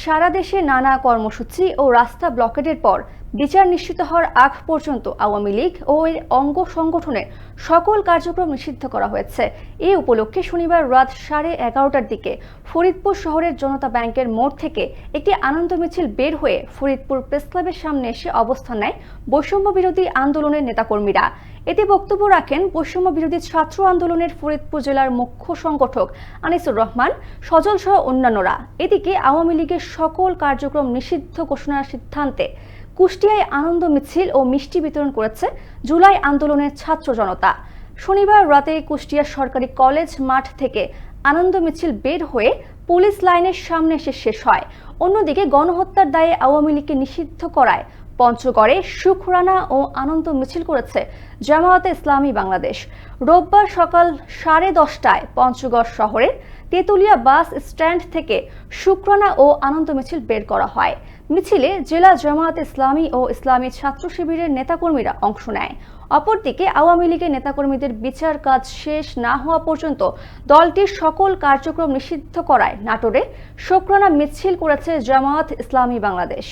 সারা দেশে নানা কর্মসূচি ও রাস্তা ব্লকেটের পর বিচার নিশ্চিত হওয়ার আগ পর্যন্ত আওয়ামী লীগ ও এর অঙ্গ সংগঠনের সকল কার্যক্রম নিষিদ্ধ করা হয়েছে। এই উপলক্ষে শনিবার রাত সাড়ে এগারোটার দিকে ফরিদপুর শহরের জনতা ব্যাংকের মোড় থেকে একটি আনন্দ মিছিল বের হয়ে ফরিদপুর প্রেসক্লাবের সামনে এসে অবস্থান নেয় বৈষম্য বিরোধী আন্দোলনের নেতাকর্মীরা। এতে বক্তব্য রাখেন বৈষম্য বিরোধী ছাত্র আন্দোলনের ফরিদপুর জেলার মুখ্য সংগঠক আনিসুর রহমান, সজল সহ অন্যান্যরা। এদিকে আওয়ামী লীগের সকল কার্যক্রম নিষিদ্ধ ঘোষণার সিদ্ধান্তে কুষ্টিয়ায় আনন্দ মিছিল ও মিষ্টি বিতরণ করেছে জুলাই আন্দোলনের ছাত্র জনতা। শনিবার রাতে কুষ্টিয়া সরকারি কলেজ মাঠ থেকে আনন্দ মিছিল বের হয়ে পুলিশ লাইনের সামনে এসে শেষ হয়। অন্যদিকে গণহত্যার দায়ে আওয়ামী লীগকে নিষিদ্ধ করায় পঞ্চগড়ে শুকরানা ও আনন্দ মিছিল করেছে জামায়াতে ইসলামী বাংলাদেশ। রোববার সকাল সাড়ে দশটায় পঞ্চগড় শহরের তেঁতুলিয়া বাস স্ট্যান্ড থেকে শুক্রানা ও আনন্দ মিছিল বের করা হয়। মিছিলে জেলা জামায়াত ইসলামী ও ইসলামী ছাত্র শিবিরের নেতাকর্মীরা অংশ নেয়। অপরদিকে আওয়ামী লীগের নেতাকর্মীদের বিচার কাজ শেষ না হওয়া পর্যন্ত দলটির সকল কার্যক্রম নিষিদ্ধ করায় নাটোরে শুক্রানা মিছিল করেছে জামায়াত ইসলামী বাংলাদেশ।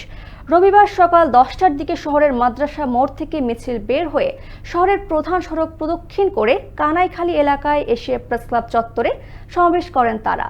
রবিবার সকাল দশটার দিকে শহরের মাদ্রাসা মোড় থেকে মিছিল বের হয়ে শহরের প্রধান সড়ক প্রদক্ষিণ করে কানাইখালী এলাকায় এসে প্রেসক্লাব চত্বরে সমাবেশ করেন তারা।